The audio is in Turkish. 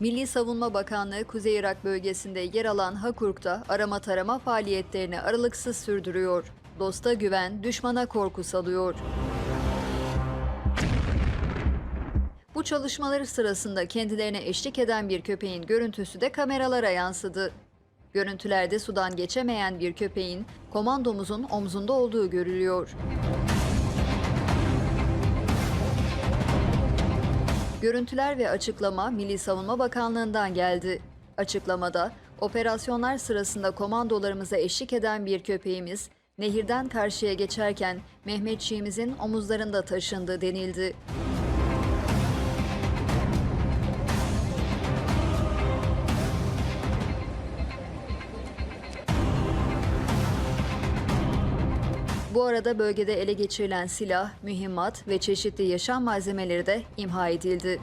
Milli Savunma Bakanlığı Kuzey Irak bölgesinde yer alan Hakurk'ta arama tarama faaliyetlerini aralıksız sürdürüyor. Dosta güven, düşmana korku salıyor. Bu çalışmalar sırasında kendilerine eşlik eden bir köpeğin görüntüsü de kameralara yansıdı. Görüntülerde sudan geçemeyen bir köpeğin komandomuzun omzunda olduğu görülüyor. Görüntüler ve açıklama Milli Savunma Bakanlığı'ndan geldi. Açıklamada, operasyonlar sırasında komandolarımıza eşlik eden bir köpeğimiz, nehirden karşıya geçerken Mehmetçiğimizin omuzlarında taşındı denildi. Bu arada bölgede ele geçirilen silah, mühimmat ve çeşitli yaşam malzemeleri de imha edildi.